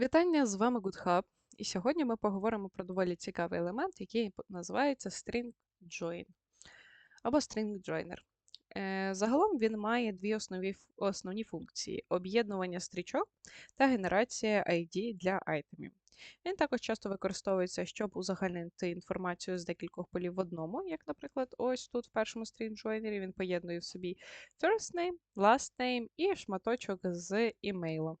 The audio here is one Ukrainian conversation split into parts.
Вітання, з вами GoodHub, і сьогодні ми поговоримо про доволі цікавий елемент, який називається String Join або String Joiner. Е, Загалом він має дві основі, ф- основні функції: об'єднування стрічок та генерація ID для айтемів. Він також часто використовується, щоб узагальнити інформацію з декількох полів в одному, як, наприклад, ось тут в першому Joiner він поєднує в собі first name, last name і шматочок з імейлом.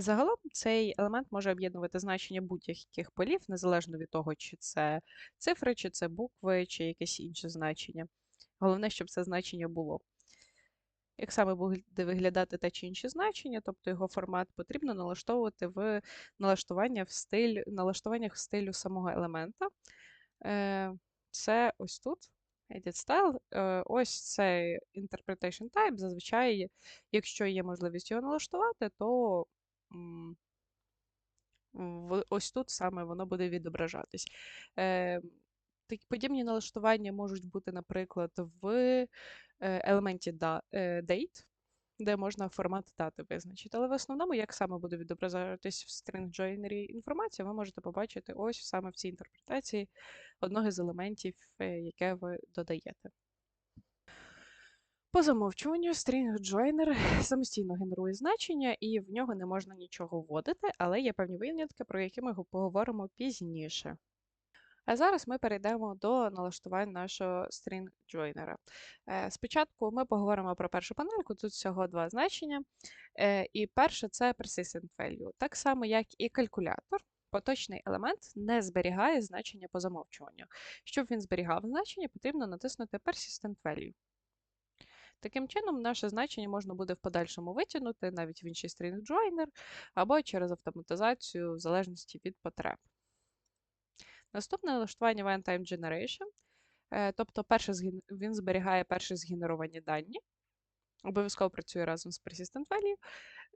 Загалом цей елемент може об'єднувати значення будь-яких полів, незалежно від того, чи це цифри, чи це букви, чи якесь інше значення. Головне, щоб це значення було. Як саме буде виглядати те чи інше значення, тобто його формат, потрібно налаштовувати в налаштування в стиль, налаштуваннях в стилю самого елемента. Е, Це ось тут. Edit Style. Е, Ось цей Interpretation Type. Зазвичай, якщо є можливість його налаштувати, то ось тут саме воно буде відображатись. Е, такі подібні налаштування можуть бути, наприклад, в е, елементі е, date, де можна формат дати визначити. Але в основному, як саме буде відображатись в string joiner інформація, ви можете побачити ось саме в цій інтерпретації одного з елементів, яке ви додаєте. По замовчуванню string joiner самостійно генерує значення, і в нього не можна нічого вводити, але є певні винятки, про які ми поговоримо пізніше. А зараз ми перейдемо до налаштувань нашого string joiner. Е, Спочатку ми поговоримо про першу панельку, тут всього два значення. Е, І перше це persistent value. Так само, як і калькулятор, поточний елемент не зберігає значення по замовчуванню. Щоб він зберігав значення, потрібно натиснути persistent value. Таким чином, наше значення можна буде в подальшому витягнути навіть в інший string joiner або через автоматизацію в залежності від потреб. Наступне налаштування one-time generation. Е, Тобто перше він зберігає перші згенеровані дані, обов'язково працює разом з persistent value.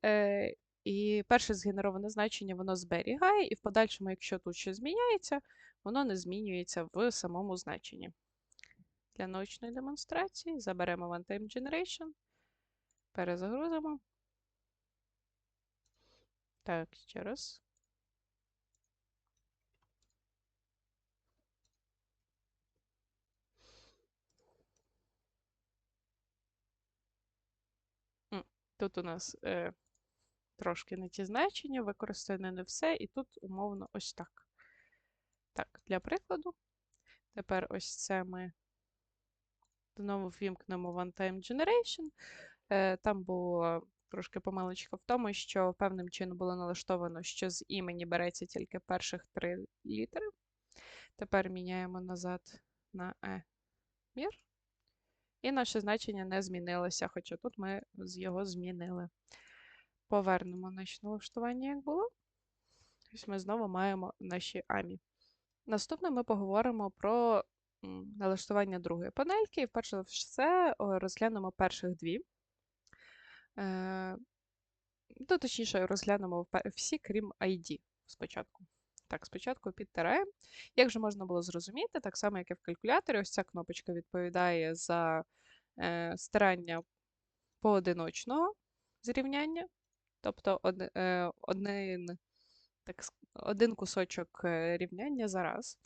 Е, І перше згенероване значення воно зберігає, і в подальшому, якщо тут щось зміняється, воно не змінюється в самому значенні. Для научної демонстрації заберемо one-time generation, перезагрузимо. Так, ще раз. Тут у нас е, трошки не ті значення, використане не все, і тут умовно ось так. Так, для прикладу, тепер ось це ми знову ввімкнемо one-time generation. Е, Там була трошки помилочка в тому, що певним чином було налаштовано, що з імені береться тільки перших три літери. Тепер міняємо назад на е мір. І наше значення не змінилося, хоча тут ми його змінили. Повернемо наші налаштування, як було. Ось ми знову маємо наші амі. Наступне ми поговоримо про налаштування другої панельки. І перше за все розглянемо перших дві. Е, ну, точніше, розглянемо всі, крім ID спочатку. Так, спочатку підтираємо. Як же можна було зрозуміти, так само, як і в калькуляторі, ось ця кнопочка відповідає за е, стирання поодиночного зрівняння, тобто од, е, один, так, один кусочок е, рівняння за раз.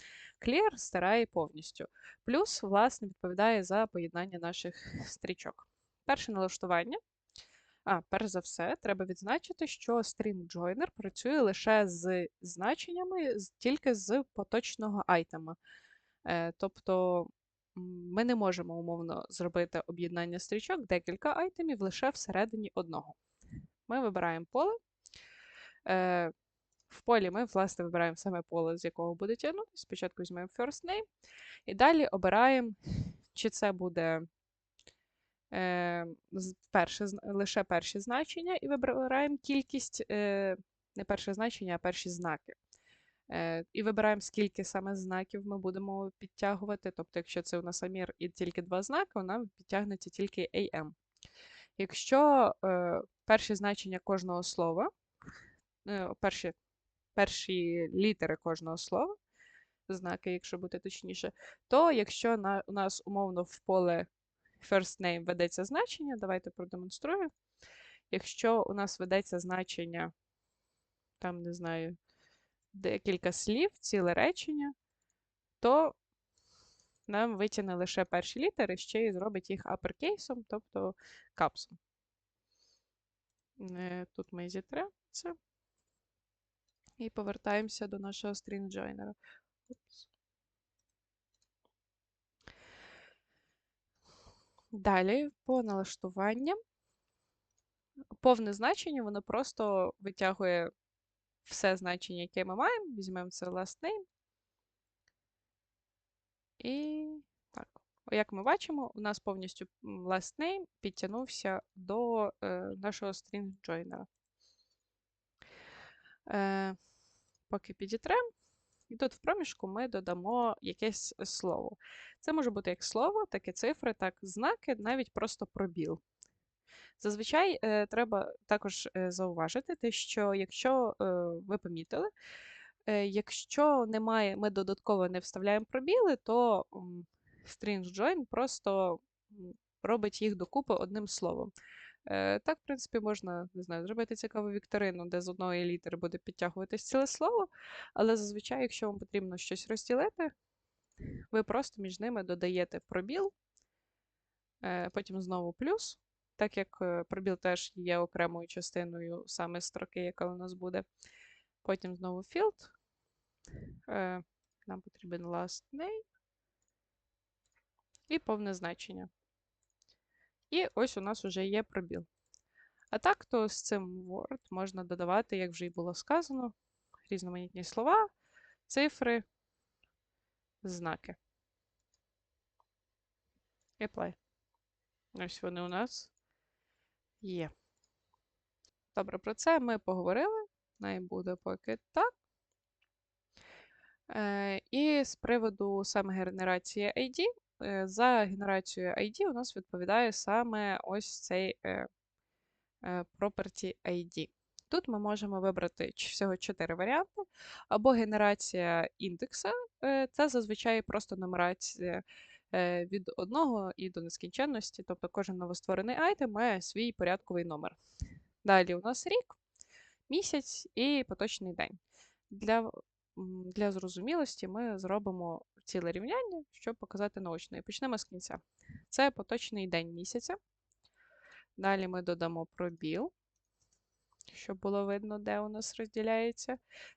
Clear стирає повністю. Плюс, власне, відповідає за поєднання наших стрічок. Перше налаштування. А, перш за все, треба відзначити, що String працює лише з значеннями тільки з поточного айтема. Е, тобто ми не можемо умовно зробити об'єднання стрічок декілька айтемів лише всередині одного. Ми вибираємо поле. В полі ми, власне, вибираємо саме поле, з якого буде тягнути. Спочатку візьмемо first name, і далі обираємо, чи це буде е, перше, лише перші значення, і вибираємо кількість, е, не перше значення, а перші знаки. Е, і вибираємо, скільки саме знаків ми будемо підтягувати. Тобто, якщо це у нас амір і тільки два знаки, нам підтягнеться тільки AM. Якщо е, перші значення кожного слова, е, перші, перші літери кожного слова, знаки, якщо бути точніше, то якщо на, у нас умовно в поле first name ведеться значення, давайте продемонструю. Якщо у нас ведеться значення там, не знаю, декілька слів, ціле речення, то нам витягне лише перші літери, ще й зробить їх апперкейсом, тобто капсом. Е, Тут ми зітремо це. І повертаємося до нашого стрінг-джойнера. Далі, по налаштуванням. Повне значення, воно просто витягує все значення, яке ми маємо. Візьмемо це last name. І так, як ми бачимо, у нас повністю last name підтягнувся до е, нашого joiner. Е, поки підітремо. І тут в проміжку ми додамо якесь слово. Це може бути як слово, так і цифри, так і знаки, навіть просто пробіл. Зазвичай е, треба також е, зауважити, те, що якщо ви помітили, якщо немає, ми додатково не вставляємо пробіли, то string join просто робить їх докупи одним словом. Е, так, в принципі, можна не знаю, зробити цікаву вікторину, де з одної літери буде підтягуватись ціле слово, але зазвичай, якщо вам потрібно щось розділити, ви просто між ними додаєте пробіл, е, потім знову плюс, так як е, пробіл теж є окремою частиною саме строки, яка у нас буде. Потім знову field. Нам потрібен last name і повне значення. І ось у нас вже є пробіл. А так, то з цим Word можна додавати, як вже й було сказано, різноманітні слова, цифри, знаки. Apply. Ось вони у нас є. Добре, про це ми поговорили. Най буде поки так. Е, І з приводу саме генерації ID, за генерацію ID у нас відповідає саме ось цей е, е, property ID. Тут ми можемо вибрати всього 4 варіанти, або генерація індекса, це зазвичай просто нумерація від 1 і до нескінченності, тобто кожен новостворений айтем має свій порядковий номер. Далі у нас рік, місяць і поточний день. Для, для зрозумілості ми зробимо ціле рівняння, щоб показати наочно. І почнемо з кінця. Це поточний день місяця. Далі ми додамо пробіл, щоб було видно, де у нас розділяється.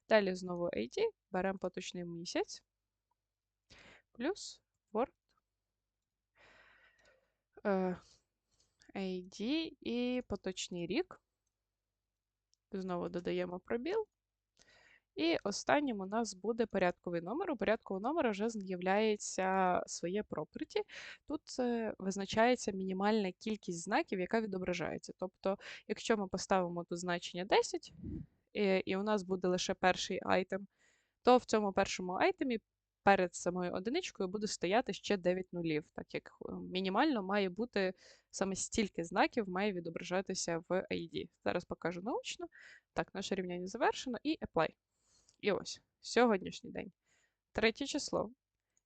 Далі знову ID, беремо поточний місяць, плюс Word, е, ID і поточний рік. Знову додаємо пробіл. І останнім у нас буде порядковий номер. У порядкового номера вже з'являється своє property. Тут е, визначається мінімальна кількість знаків, яка відображається. Тобто, якщо ми поставимо тут значення 10, і, і у нас буде лише перший айтем, то в цьому першому айтемі перед самою одиничкою буде стояти ще 9 нулів, так як е, мінімально має бути саме стільки знаків має відображатися в ID. Зараз покажу наочно. Так, наше рівняння завершено і apply. І ось сьогоднішній день. Третє число.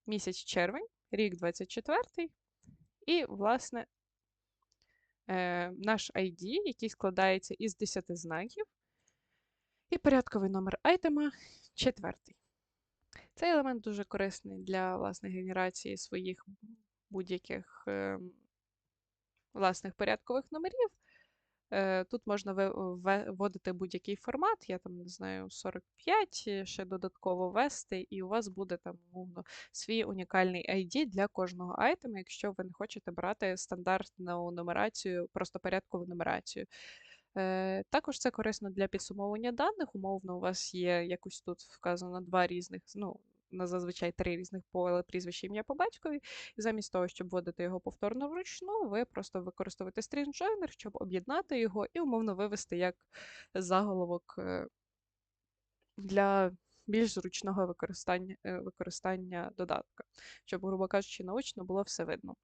Місяць червень, рік 24. І, власне, е, наш ID, який складається із 10 знаків. І порядковий номер айтема четвертий. Цей елемент дуже корисний для власне генерації своїх будь-яких е, власних порядкових номерів. Е, Тут можна вводити будь-який формат, я там не знаю, 45, е, ще додатково ввести, і у вас буде там умовно свій унікальний ID для кожного айтему, якщо ви не хочете брати стандартну нумерацію, просто порядкову нумерацію. Е, Також це корисно для підсумовування даних. Умовно, у вас є якось тут вказано два різних, ну, на зазвичай три різних поля прізвище ім'я по батькові. І замість того, щоб вводити його повторно вручну, ви просто використовуєте joiner, щоб об'єднати його і умовно вивести як заголовок е, для більш зручного використання, е, використання додатка, щоб, грубо кажучи, наочно було все видно.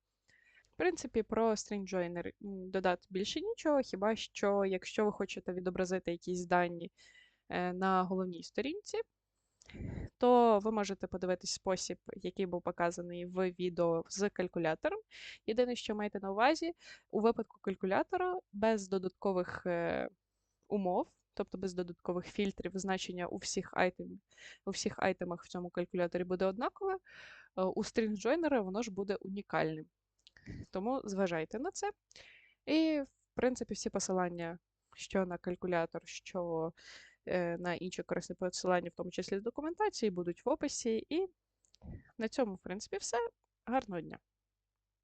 В принципі, про joiner додати більше нічого, хіба що, якщо ви хочете відобразити якісь дані е, на головній сторінці, то ви можете подивитись спосіб, який був показаний в відео з калькулятором. Єдине, що маєте на увазі, у випадку калькулятора без додаткових е, умов, тобто без додаткових фільтрів, значення у всіх, айтем, у всіх айтемах в цьому калькуляторі буде однакове. Е, У joiner воно ж буде унікальним. Тому зважайте на це. І, в принципі, всі посилання, що на калькулятор, що на інші корисні посилання, в тому числі документації, будуть в описі. І на цьому, в принципі, все. Гарного дня!